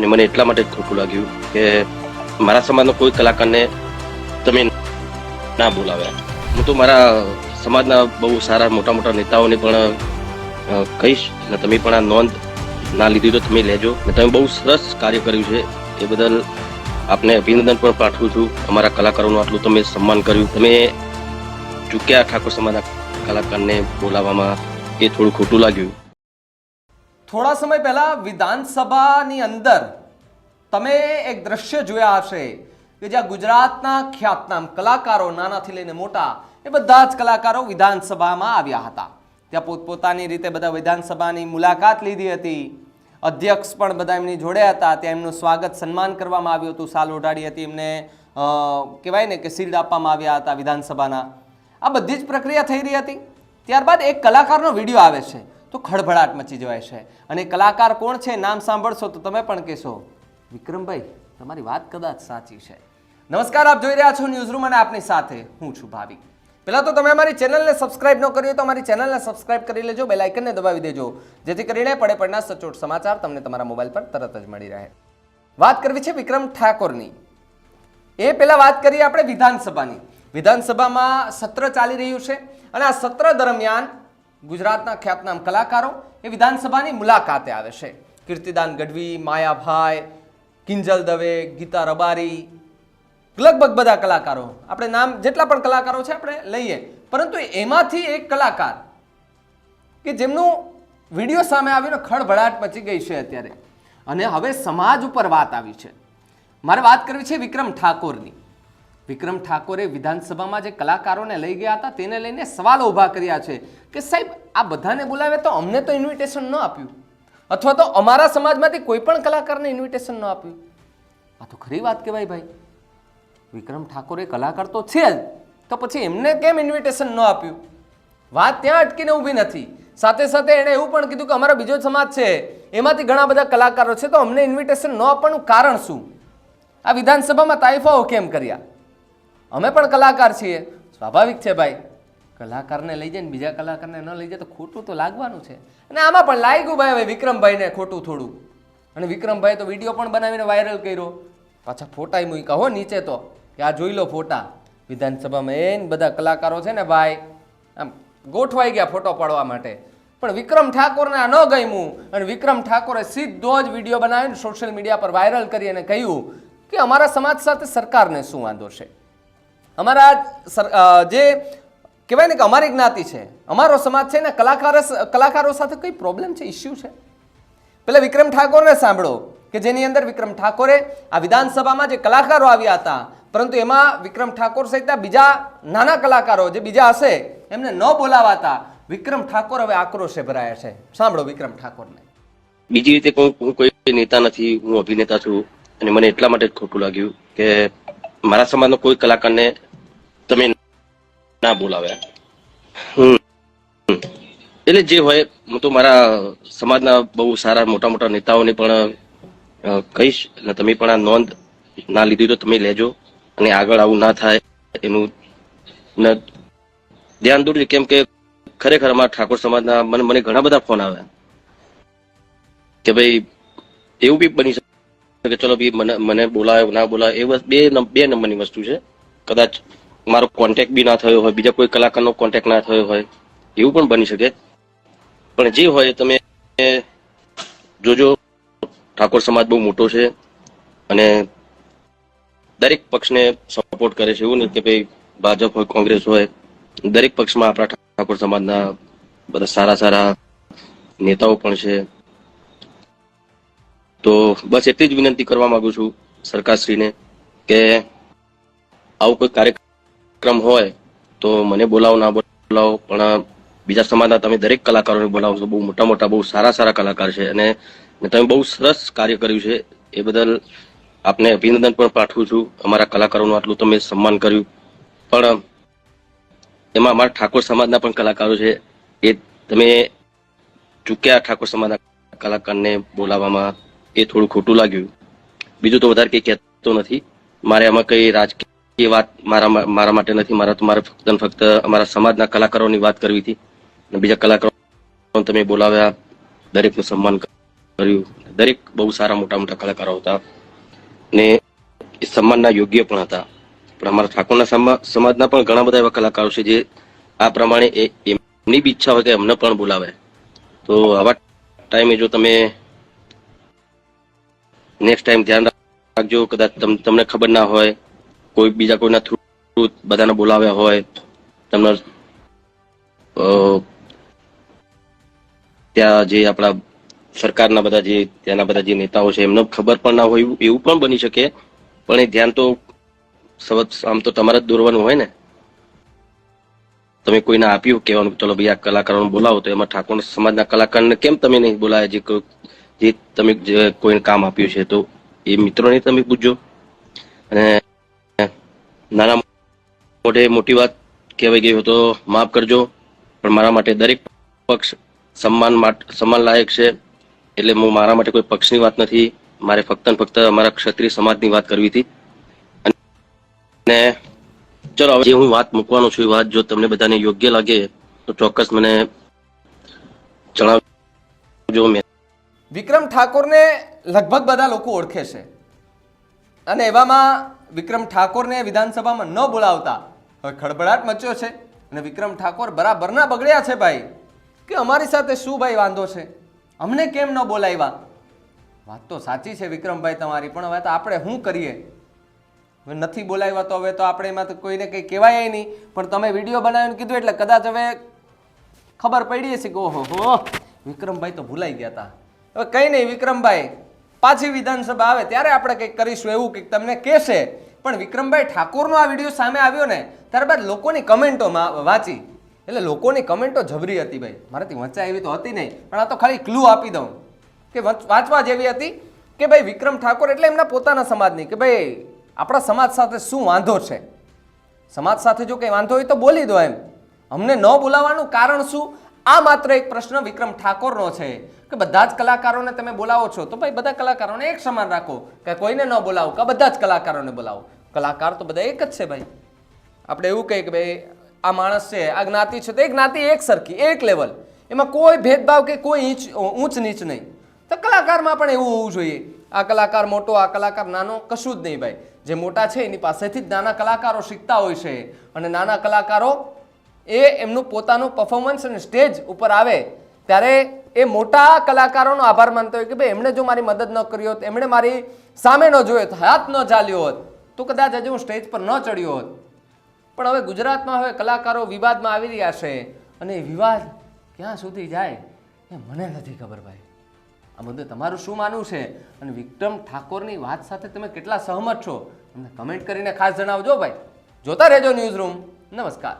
અને મને એટલા માટે જ ખોટું લાગ્યું કે મારા સમાજનો કોઈ કલાકારને તમે ના બોલાવ્યા. હું તો મારા સમાજના બહુ સારા મોટા મોટા નેતાઓને પણ કહીશ અને તમે પણ આ નોંધ ના લીધી તો તમે લેજો. અને તમે બહુ સરસ કાર્ય કર્યું છે. એ બદલ આપને અભિનંદન પણ પાઠવું છું. અમારા કલાકારોનું આટલું તમે સન્માન કર્યું. તમે ચૂક્યા ઠાકોર સમાજના કલાકારને બોલાવવામાં એ થોડું ખોટું લાગ્યું. થોડા સમય પહેલા વિધાનસભાની અંદર તમે એક દ્રશ્ય જોયા હશે કે જ્યાં ગુજરાતના ખ્યાતનામ કલાકારો, નાનાથી લઈને મોટા, એ બધા જ કલાકારો વિધાનસભામાં આવ્યા હતા. ત્યાં પોતપોતાની રીતે બધા વિધાનસભાની મુલાકાત લીધી હતી. અધ્યક્ષ પણ બધા એમની જોડે હતા. ત્યાં એમનું સ્વાગત, સન્માન કરવામાં આવ્યું હતું. સાલ ઓઢાડી હતી એમને કહેવાય ને કે શિલ્ડ આપવામાં આવ્યા હતા વિધાનસભાના. આ બધી જ પ્રક્રિયા થઈ રહી હતી. ત્યારબાદ એક કલાકારનો વીડિયો આવે છે. તો ખળભળાટ મચી જવાય છે. અને કલાકાર કોણ છે નામ સાંભળશો તો તમે પણ કહેશો. વિક્રમભાઈ, તમારી વાત કદાચ સાચી છે. નમસ્કાર, આપ જોઈ રહ્યા છો ન્યૂઝરૂમ અને આપની સાથે હું છું ભાવિક પહેલાં તો તમે અમારી ચેનલને સબસ્ક્રાઇબ ન કરી તો અમારી ચેનલને સબસ્ક્રાઇબ કરી લેજો, બેલ આઇકનને દબાવી દેજો, જેથી કરીને પડે પડના સચોટ સમાચાર તમને તમારા મોબાઈલ પર તરત જ મળી રહે. વાત કરવી છે વિક્રમ ઠાકોરની. એ પહેલા વાત કરીએ આપણે વિધાનસભાની. વિધાનસભામાં સત્ર ચાલી રહ્યું છે અને આ સત્ર દરમિયાન ગુજરાતના ખ્યાતનામ કલાકારો એ વિધાનસભાની મુલાકાતે આવે છે. કીર્તિદાન ગઢવી, માયાભાઈ, કિંજલ દવે, ગીતા રબારી, લગભગ બધા કલાકારો. આપણે નામ જેટલા પણ કલાકારો છે આપણે લઈએ. પરંતુ એમાંથી એક કલાકાર કે જેમનું વીડિયો સામે આવીને ખળભળાટ મચી ગઈ છે અત્યારે. અને હવે સમાજ ઉપર વાત આવી છે. મારે વાત કરવી છે વિક્રમ ઠાકોરની. વિક્રમ ઠાકોરે વિધાનસભામાં જે કલાકારોને લઈ ગયા હતા, તેને લઈને સવાલો ઊભા કર્યા છે કે સાહેબ, આ બધાને બોલાવે તો અમને તો ઇન્વિટેશન ન આપ્યું. અથવા તો અમારા સમાજમાંથી કોઈ પણ કલાકારને ઇન્વિટેશન ન આપ્યું. આ તો ખરી વાત કહેવાય ભાઈ. વિક્રમ ઠાકોરે કલાકાર તો છે જ, તો પછી એમને કેમ ઇન્વિટેશન ન આપ્યું? વાત ત્યાં અટકીને ઊભી નથી. સાથે સાથે એણે એવું પણ કીધું કે અમારો બીજો સમાજ છે, એમાંથી ઘણા બધા કલાકારો છે, તો અમને ઇન્વિટેશન ન આપવાનું કારણ શું? આ વિધાનસભામાં તાઇફાઓ કેમ કર્યા? અમે પણ કલાકાર છીએ. સ્વાભાવિક છે ભાઈ. કલાકારને લઈ જાય ને બીજા કલાકારને ન લઈ જાય તો ખોટું તો લાગવાનું છે. અને આમાં પણ લાગ્યું ભાઈ હવે વિક્રમભાઈને ખોટું થોડું. અને વિક્રમભાઈ તો વીડિયો પણ બનાવીને વાયરલ કર્યો. પાછા ફોટા મૂક્યા હો નીચે તો. કે આ જોઈ લો ફોટા. વિધાનસભામાં એન બધા કલાકારો છે ને ભાઈ. આમ ગોઠવાઈ ગયા ફોટો પાડવા માટે. પણ વિક્રમ ઠાકોરને આ ન ગમ્યું. અને વિક્રમ ઠાકોરે સીધો જ વીડિયો બનાવીને સોશિયલ મીડિયા પર વાયરલ કરી અને કહ્યું કે અમારા સમાજ સાથે સરકારને શું વાંધો છે? અમારા જે કહેવાય ને કે અમારી જ્ઞાતિ છે, અમારો સમાજ છે ને કલાકાર કલાકારો સાથે કઈ પ્રોબ્લેમ છે ઇસ્યુ છે? પેલા વિક્રમ ઠાકોરને સાંભળો, કે જેની અંદર વિક્રમ ઠાકોરે આ વિધાનસભામાં જે કલાકારો આવ્યા હતા, પરંતુ એમાં વિક્રમ ઠાકોર સહિતના બીજા નાના કલાકારો જે બીજા હશે, એમને ન બોલાવાતા વિક્રમ ઠાકોર હવે આક્રોશે ભરાયા છે. સાંભળો વિક્રમ ઠાકોરને. બીજી રીતે કોઈ કોઈ નેતા નથી, હું અભિનેતા છું, અને મને એટલા માટે ખોટું લાગ્યું કે મારા સમાજનો કોઈ કલાકારને ના હમ. એટલે જે હોય હું તો મારા સમાજના બહુ સારા મોટા મોટા નેતાઓને પણ કહીશ. અને તમે પણ આ નોંધ ના લીધી તો તમે લેજો. અને આગળ આવું ના થાય એનું ધ્યાન દોરજો. કેમ કે ખરેખર અમારા ઠાકોર સમાજના મને મને ઘણા બધા ફોન આવ્યા. કે ભાઈ એવું બી બની શકે ચલો બી મને મને બોલાવે ના બોલાવે એ બે નં- બે નંબરની વસ્તુ છે. કદાચ મારો કોન્ટેક્ટ બી ના થયો હોય, બીજા કોઈ કલાકારનો કોન્ટેક્ટ ના થયો હોય, એવું પણ બની શકે. પણ જે હોય તમે જોજો, ઠાકોર સમાજ બહુ મોટો છે અને દરેક પક્ષને સપોર્ટ કરે છે એવું નહીં કે ભાઈ ભાજપ હોય, કોંગ્રેસ હોય. દરેક પક્ષમાં આપણા ઠાકોર સમાજના બધા સારા સારા નેતાઓ પણ છે. તો બસ એટલી જ વિનંતી કરવા માંગુ છું સરકારશ્રીને કે આવો કોઈ કાર્યક્રમ હોય, તો મને બોલાવો, ના બોલાવો, પણ બીજા સમાજના તમે દરેક કલાકારોને બોલાવો છો. બહુ મોટા મોટા, બહુ સારા સારા કલાકાર છે. અને તમે બહુ સરસ કાર્ય કર્યું છે. એ બદલ આપને અભિનંદન પણ પાઠવું છું. અમારા કલાકારોનું આટલું તમે સન્માન કર્યું. પણ એમાં અમારા ઠાકોર સમાજના પણ કલાકારો છે. એ તમે ચૂક્યા ઠાકોર સમાજના કલાકારને બોલાવવામાં એ થોડું ખોટું લાગ્યું. બીજું તો વધારે કંઈ કહેતો નથી. મારે આમાં કંઈ રાજકીય વાત મારા મારા માટે નથી. મારા તો મારે ફક્ત ફક્ત અમારા સમાજના કલાકારોની વાત કરવી હતી. બીજા કલાકારો તમે બોલાવ્યા, દરેકનું સન્માન કર્યું. દરેક બહુ સારા મોટા મોટા કલાકારો હતા. ને એ સન્માનના યોગ્ય પણ હતા. પણ અમારા ઠાકોરના સમા- સમાજના પણ ઘણા બધા એવા કલાકારો છે જે આ પ્રમાણે એમની બી ઈચ્છા હોય કે એમને પણ બોલાવે. તો આવા ટાઈમે જો તમે નેક્સ્ટ ટાઈમ ધ્યાન રાખજો, કદાચ તમ- તમને ખબર ના હોય કોઈ બીજા કોઈના થ્રુ બધાને બોલાવ્યા હોય, તમને ત્યાં જે આપણા સરકારના બધા જે, ત્યાંના બધા જે નેતાઓ છે, એમને ખબર પણ ના હોય, એવું- પણ બની શકે, પણ એ ધ્યાન તો આમ તો તમારે જ દોરવાનું હોય ને. તમે કોઈને આપ્યું કહેવાનું, ચલો ભાઈ આ કલાકારોને બોલાવો, તો એમાં ઠાકોર સમાજના કલાકારને કેમ તમે નહીં બોલાય, જે જે તમે કોઈને કામ આપ્યું છે, તો એ મિત્રોને તમે પૂછજો. અને નાના મોઢે મોટી વાત કહેવાય ગઈ હોય તો માફ કરજો, પણ મારા માટે દરેક પક્ષ સન્માન સન્માન લાયક છે. એટલે હું મારા માટે કોઈ પક્ષની વાત નથી. મારે ફક્ત ફક્ત અમારા ક્ષત્રિય સમાજની વાત કરવી હતી. અને ચલો, હવે જે હું વાત મૂકવાનો છું એ વાત જો તમને બધાને યોગ્ય લાગે, તો ચોક્કસ મને જણાવજો મેં. વિક્રમ ઠાકોરને લગભગ બધા લોકો ઓળખે છે. અને એવામાં વિક્રમ ઠાકોરને વિધાનસભામાં ન બોલાવતા. હવે ખળભળાટ મચ્યો છે અને વિક્રમ ઠાકોર બરાબરના બગડ્યા છે ભાઈ. કે અમારી સાથે શું ભાઈ વાંધો છે? અમને કેમ ન બોલાવ્યા? વાત તો સાચી છે વિક્રમભાઈ તમારી, પણ હવે તો આપણે શું કરીએ? હવે નથી બોલાવ્યા તો હવે તો આપણે એમાં તો કોઈને કંઈ કહેવાય નહીં. પણ તમે વીડિયો બનાવીને કીધું એટલે કદાચ હવે ખબર પડી હશે કે ઓહો હો, વિક્રમભાઈ તો ભૂલાઈ ગયા હતા હવે કંઈ નહીં વિક્રમભાઈ પાછી વિધાનસભા આવે ત્યારે આપણે કંઈક કરીશું, એવું કંઈક તમને કહેશે. પણ વિક્રમભાઈ ઠાકોરનો આ વીડિયો સામે આવ્યો ને, ત્યારબાદ લોકોની કમેન્ટોમાં વાંચી. એટલે લોકોની કમેન્ટો જબરી હતી ભાઈ. મારાથી વંચાય એવી તો હતી નહીં, પણ આ તો ખાલી ક્લુ આપી દઉં. કે વાંચવા જેવી હતી કે ભાઈ વિક્રમ ઠાકોર એટલે એમના પોતાના સમાજની કે ભાઈ આપણા સમાજ સાથે શું વાંધો છે? સમાજ સાથે જો કંઈ વાંધો હોય તો બોલી દો એમ. અમને ન બોલાવવાનું કારણ શું? આ માત્ર એક પ્રશ્ન વિક્રમ ઠાકોરનો છે કે બધા જ કલાકારોને તમે બોલાવો છો, તો ભાઈ બધા કલાકારોને એક સમાન રાખો કે કોઈને ન બોલાવો, કે બધા જ કલાકારોને બોલાવો. કલાકાર તો બધા એક જ છે ભાઈ. આપણે એવું કહીએ કે ભાઈ, આ માણસ છે, આ જ્ઞાતિ છે, તો એ જ્ઞાતિ એક સરખી, એક લેવલ એમાં કોઈ ભેદભાવ કે કોઈ ઈંચ, ઊંચ નીચ નહીં. તો કલાકારમાં પણ એવું હોવું જોઈએ. આ કલાકાર મોટો, આ કલાકાર નાનો, કશું જ નહીં ભાઈ. જે મોટા છે, એની પાસેથી જ નાના કલાકારો શીખતા હોય છે. અને નાના કલાકારો એ એમનું પોતાનું પરફોર્મન્સ અને સ્ટેજ ઉપર આવે, ત્યારે એ મોટા કલાકારોનો આભાર માનતો હોય કે ભાઈ, એમણે જો મારી મદદ ન કરી હોત, એમણે મારી સામે ન જોયો હોત, હાથ ન ચાલ્યો હોત, તો કદાચ હજુ હું સ્ટેજ પર ન ચડ્યો હોત. પણ હવે ગુજરાતમાં હવે કલાકારો વિવાદમાં આવી રહ્યા છે, અને એ વિવાદ ક્યાં સુધી જાય એ મને નથી ખબર ભાઈ. આ બધું તમારું શું માનવું છે? અને વિક્રમ ઠાકોરની વાત સાથે તમે કેટલા સહમત છો? અમને કમેન્ટ કરીને ખાસ જણાવજો ભાઈ. જોતા રહેજો ન્યૂઝ રૂમ નમસ્કાર.